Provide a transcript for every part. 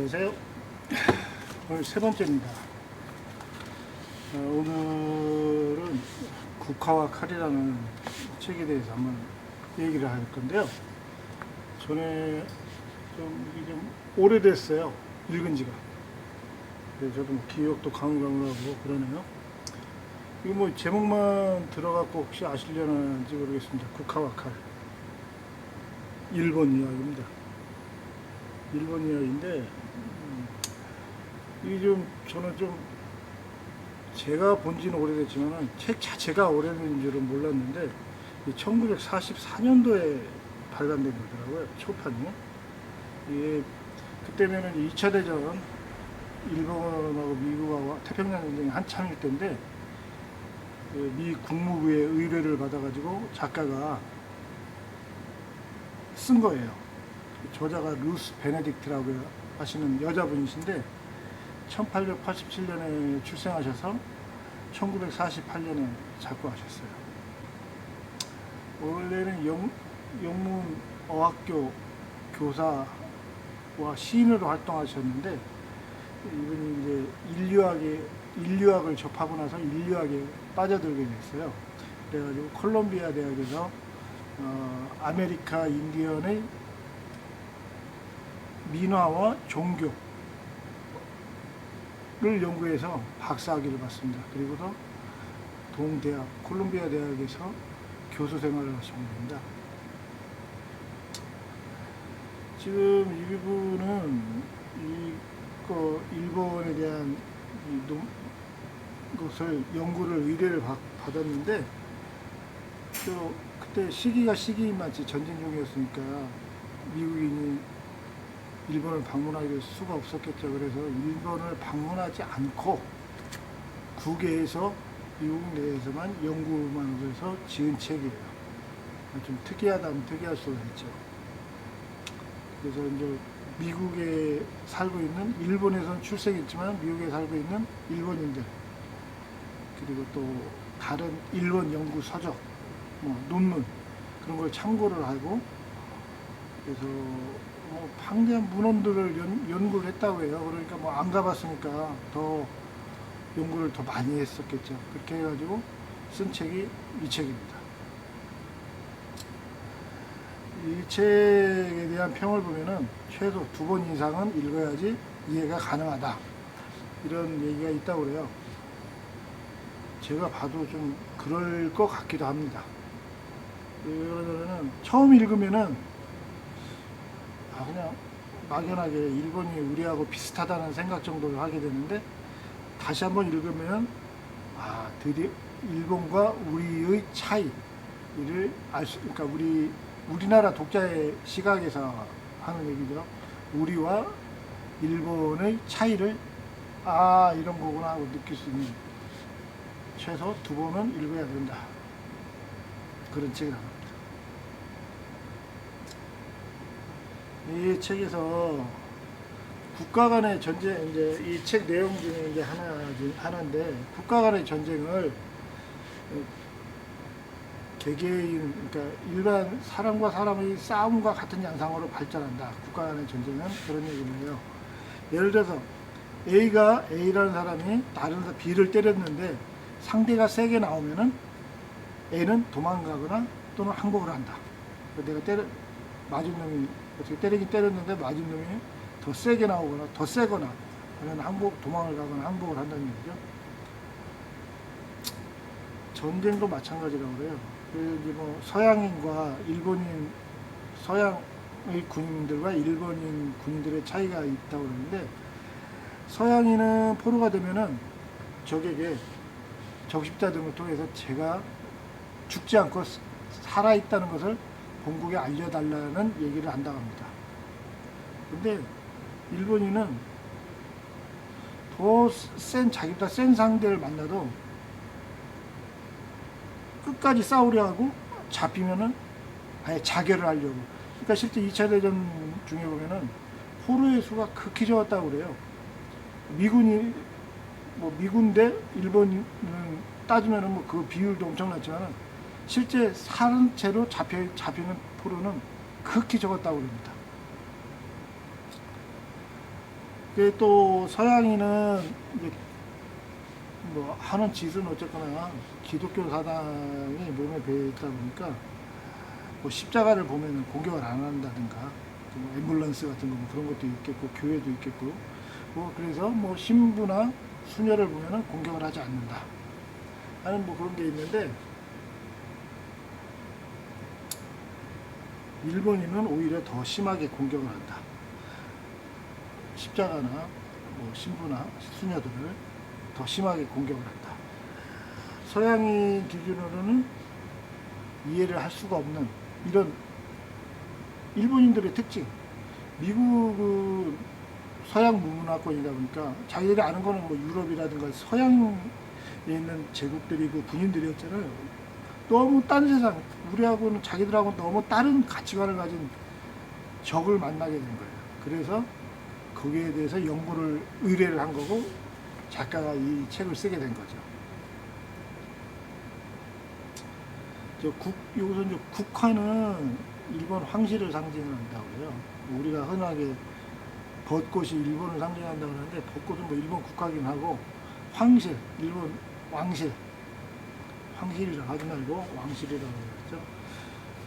안녕하세요. 오늘 세 번째입니다. 어, 오늘은 국화와 칼이라는 책에 대해서 한번 얘기를 할 건데요. 전에 좀, 이게 좀 오래됐어요. 읽은 지가. 그래서 저도 뭐 기억도 가물가물하고 그러네요. 이거 뭐 제목만 들어갖고 혹시 아시려는지 모르겠습니다. 국화와 칼. 일본 이야기입니다. 일본 이야기인데 음, 이게 좀 저는 좀 제가 본 지는 오래됐지만은 책 자체가 오래된 줄은 몰랐는데 1944년도에 발간된 거더라고요 초판이 이게 그때면은 2차 대전 일본하고 미국하고 태평양 전쟁이 한참일 때인데 그미 국무부의 의뢰를 받아가지고 작가가 쓴 거예요. 저자가 루스 베네딕트라고 하시는 여자분이신데 1887년에 출생하셔서 1948년에 작고하셨어요. 원래는 영, 영문 어학교 교사와 시인으로 활동하셨는데 이분이 이제 인류학에 인류학을 접하고 나서 인류학에 빠져들게 됐어요. 그래가지고 콜롬비아 대학에서 어, 아메리카 인디언의 민화와 종교 를 연구해서 박사학위를 받습니다. 그리고도 동대학, 콜롬비아 대학에서 교수 생활을 하신 겁니다. 지금 이분은 이거 일본에 대한 것을 연구를 의뢰를 받, 받았는데 또 그때 시기가 시기인 마치 전쟁 중이었으니까 미국인이 일본을 방문할 수가 없었겠죠. 그래서 일본을 방문하지 않고 국외에서 미국 내에서만 연구만 해서 지은 책이에요. 좀 특이하다면 특이할 수가 있죠. 그래서 이제 미국에 살고 있는 일본에서는 출생했지만 미국에 살고 있는 일본인들 그리고 또 다른 일본 연구 서적, 뭐 논문 그런 걸 참고를 하고 그래서 뭐 방대한 문헌들을 연, 연구를 했다고 해요. 그러니까 뭐 안 가봤으니까 더 연구를 더 많이 했었겠죠. 그렇게 해가지고 쓴 책이 이 책입니다. 이 책에 대한 평을 보면은 최소 두 번 이상은 읽어야지 이해가 가능하다. 이런 얘기가 있다고 그래요. 제가 봐도 좀 그럴 것 같기도 합니다. 왜냐면은 처음 읽으면은 아 그냥 막연하게 일본이 우리하고 비슷하다는 생각 정도를 하게 되는데 다시 한번 읽으면 아 드디어 일본과 우리의 차이를 알 수, 그러니까 우리 우리나라 독자의 시각에서 하는 얘기죠. 우리와 일본의 차이를 아 이런 거구나 하고 느낄 수 있는 최소 두 번은 읽어야 된다. 그런 책이 나옵니다. 이 책에서 국가 간의 전쟁, 이제 이 책 내용 중에 이제 하나, 하나인데, 국가 간의 전쟁을 어, 개개인, 그러니까 일반 사람과 사람의 싸움과 같은 양상으로 발전한다. 국가 간의 전쟁은 그런 얘기네요. 예를 들어서 A가 A라는 사람이 다른 B를 때렸는데 상대가 세게 나오면은 A는 도망가거나 또는 항복을 한다. 내가 때려 맞은 놈이 어떻게 때리긴 때렸는데 맞은 놈이 더 세게 나오거나 더 세거나 그러면 항복 도망을 가거나 항복을 한다는 얘기죠. 전쟁도 마찬가지라고 그래요. 그 뭐 서양인과 일본인 서양의 군인들과 일본인 군인들의 차이가 있다고 그러는데 서양인은 포로가 되면은 적에게 적십자 등을 통해서 제가 죽지 않고 살아 있다는 것을 본국에 알려달라는 얘기를 한다고 합니다. 근데 일본인은 더 센 자기보다 센 상대를 만나도 끝까지 싸우려 하고 잡히면은 아예 자결을 하려고. 그러니까 실제 2차 대전 중에 보면은 포로의 수가 극히 적었다고 그래요. 미군이 뭐 미군 대 일본은 따지면은 뭐 그 비율도 엄청났지만은 실제 사는 채로 잡혀 잡히는 포로는 극히 적었다고. 그게 또 서양인은 뭐 하는 짓은 어쨌거나 기독교 사상이 몸에 배어 있다 보니까 뭐 십자가를 보면은 공격을 안 한다든가 뭐 앰뷸런스 같은 거 뭐 그런 것도 있겠고 교회도 있겠고 뭐 그래서 뭐 신부나 수녀를 보면은 공격을 하지 않는다 하는 뭐 그런 게 있는데 일본인은 오히려 더 심하게 공격을 한다. 십자가나 뭐 신부나 수녀들을 더 심하게 공격을 한다. 서양인 기준으로는 이해를 할 수가 없는 이런 일본인들의 특징. 미국은 서양 문화권이다 보니까 자기들이 아는 거는 뭐 유럽이라든가 서양에 있는 제국들이고 군인들이었잖아요. 너무 딴 세상, 우리하고는 자기들하고 너무 다른 가치관을 가진 적을 만나게 된 거예요. 그래서 거기에 대해서 연구를 의뢰를 한 거고 작가가 이 책을 쓰게 된 거죠. 저 국, 여기서 이제 국화는 일본 황실을 상징한다고 해요. 우리가 흔하게 벚꽃이 일본을 상징한다고 하는데 벚꽃은 뭐 일본 국화긴 하고 황실, 일본 왕실, 황실이라고 하지 말고 왕실이라고 그랬죠.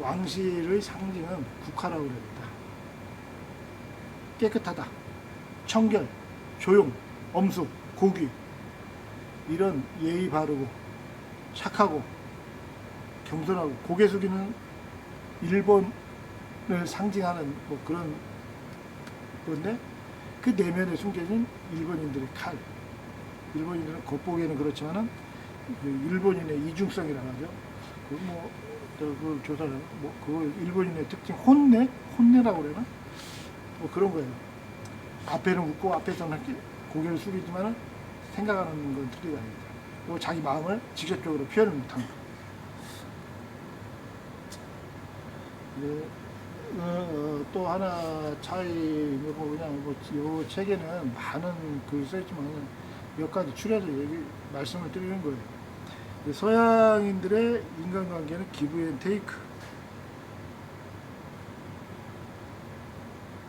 왕실의 상징은 국화라고 그럽니다. 깨끗하다, 청결, 조용, 엄숙, 고귀 이런 예의 바르고 착하고 겸손하고 고개 숙이는 일본을 상징하는 뭐 그런 건데 그 내면에 숨겨진 일본인들의 칼. 일본인들은 겉보기에는 그렇지만은 그 일본인의 이중성이라고 하죠. 그뭐 그걸 조사를 뭐 그거 일본인의 특징 혼내 혼내라고 그러나 뭐 그런 거예요. 앞에는 웃고 앞에서는 고개를 숙이지만은 생각하는 건 틀리다. 그리고 자기 마음을 직접적으로 표현을 못한 거. 네, 어, 어, 또 하나 차이 뭐 그냥 뭐이 책에는 많은 글이 써있지만 몇 가지 추려서 얘기 말씀을 드리는 거예요. 이 서양인들의 인간관계는 기브 앤 테이크.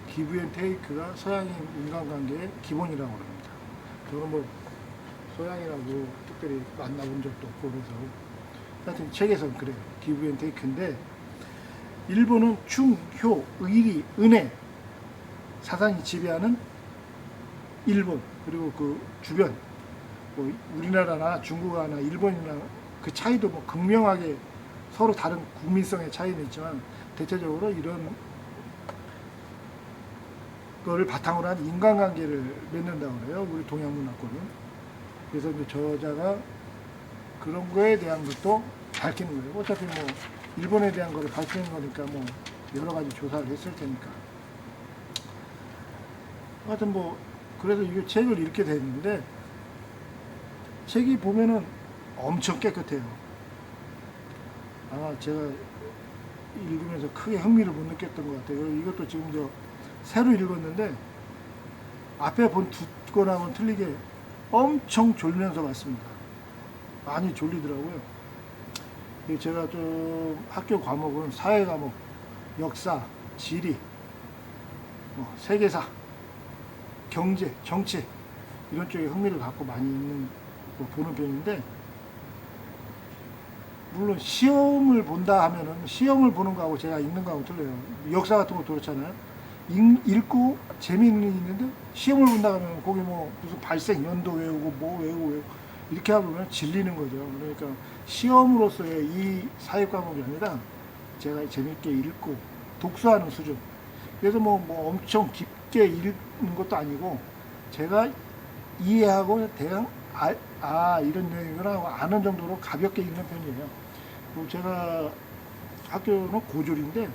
기브 앤 테이크가 서양인 인간관계의 기본이라고 합니다. 저는 뭐 서양이라고 특별히 만나본 적도 없고 그래서 하여튼 책에서는 그래요. 기브 앤 테이크인데 일본은 충, 효, 의리, 은혜 사상이 지배하는 일본 그리고 그 주변 뭐 우리나라나 중국이나 일본이나 그 차이도 뭐 극명하게 서로 다른 국민성의 차이는 있지만 대체적으로 이런 거를 바탕으로 한 인간관계를 맺는다고 그래요 우리 동양 문화권은. 그래서 이제 저자가 그런 거에 대한 것도 밝히는 거예요. 어차피 뭐 일본에 대한 거를 밝히는 거니까 뭐 여러 가지 조사를 했을 테니까. 하여튼 뭐 그래서 이 책을 읽게 됐는데 책이 보면은 엄청 깨끗해요. 아마 제가 읽으면서 크게 흥미를 못 느꼈던 것 같아요. 이것도 지금 저 새로 읽었는데 앞에 본 두 거랑은 틀리게 엄청 졸면서 봤습니다. 많이 졸리더라고요. 제가 좀 학교 과목은 사회 과목, 역사, 지리, 뭐 세계사, 경제, 정치 이런 쪽에 흥미를 갖고 많이 읽는 뭐 보는 편인데 물론 시험을 본다 하면은 시험을 보는 거하고 제가 읽는 거하고 틀려요. 역사 같은 것도 그렇잖아요. 읽, 읽고 재미는 있는데 시험을 본다 하면 거기 뭐 무슨 발생 연도 외우고 뭐 외우고 외우고 이렇게 하면 질리는 거죠. 그러니까 시험으로서의 이 사회 과목이 아니라 제가 재밌게 읽고 독서하는 수준. 그래서 뭐, 뭐 엄청 깊게 읽는 것도 아니고 제가 이해하고 대강 아, 아 이런 하고 아는 정도로 가볍게 읽는 편이에요. 그리고 제가 학교는 고졸인데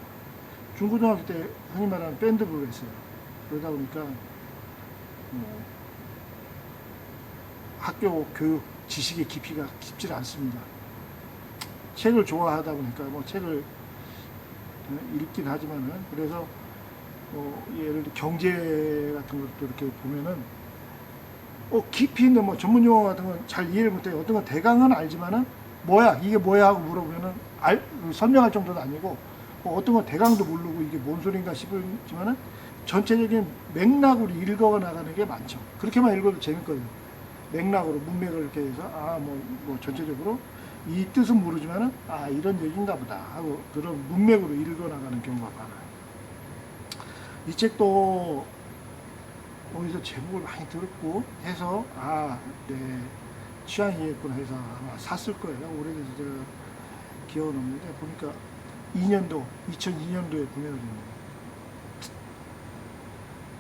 중고등학교 때 흔히 말하는 밴드부를 했어요. 그러다 보니까 뭐 학교 교육 지식의 깊이가 깊지 않습니다. 책을 좋아하다 보니까 뭐 책을 읽긴 하지만은 그래서 뭐 예를 들어 경제 같은 것도 이렇게 보면은 어 깊이 있는 뭐 전문 용어 같은 건 잘 이해를 못해요. 어떤 건 대강은 알지만은 뭐야 이게 뭐야 하고 물어보면은 알 설명할 정도는 아니고 뭐 어떤 건 대강도 모르고 이게 뭔 소린가 싶지만은 전체적인 맥락으로 읽어 나가는 게 많죠. 그렇게만 읽어도 재밌거든요. 맥락으로 문맥을 이렇게 해서 아뭐 뭐 전체적으로 이 뜻은 모르지만은 아 이런 얘기인가 보다 하고 그런 문맥으로 읽어 나가는 경우가 많아요. 이 책도 어디서 제목을 많이 들었고 해서 아내 취향이겠구나 해서 아마 샀을 거예요. 오래돼서 제가 기억은 없는데 보니까 2년도 2002년도에 구매를 했네요.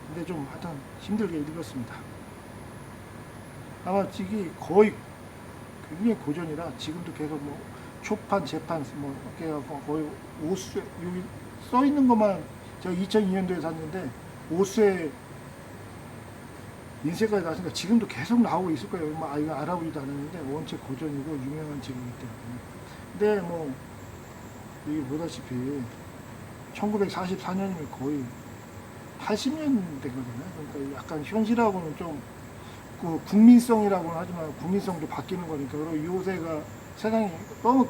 근데 좀 하여튼 힘들게 읽었습니다. 아마 이게 거의 굉장히 고전이라 지금도 계속 뭐 초판, 재판 뭐 이렇게 해갖고 거의 5수 여기 써 있는 것만 제가 2002년도에 샀는데 5수에 인쇄까지 나왔으니까 지금도 계속 나오고 있을 거예요. 뭐 아, 이거 알아보지도 않았는데 원체 고전이고 유명한 책이기 때문에. 근데 뭐 이게 보다시피 1944년이면 거의 80년 되거든요. 그러니까 약간 현실하고는 좀 그 국민성이라고는 하지만 국민성도 바뀌는 거니까 그리고 요새가 세상이 너무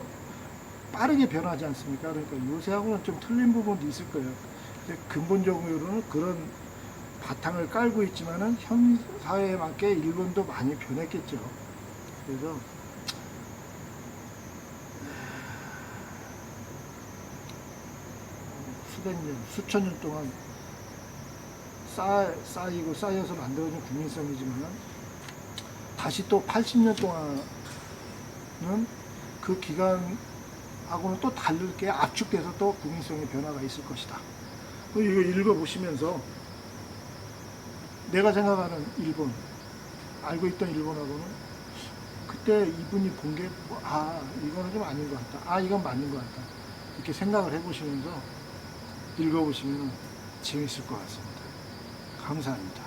빠르게 변하지 않습니까? 그러니까 요새하고는 좀 틀린 부분도 있을 거예요. 근데 근본적으로는 그런 바탕을 깔고 있지만은 현 사회에 맞게 일본도 많이 변했겠죠. 그래서 수백 년, 수천 년 동안 쌓, 쌓이고 쌓여서 만들어진 국민성이지만 다시 또 80년 동안은 그 기간하고는 또 다르게 압축돼서 또 국민성의 변화가 있을 것이다. 이거 읽어보시면서 내가 생각하는 일본, 알고 있던 일본하고는 그때 이분이 본 게, 아, 이거는 좀 아닌 것 같다. 아, 이건 맞는 것 같다. 이렇게 생각을 해보시면서 읽어보시면 재밌을 것 같습니다. 감사합니다.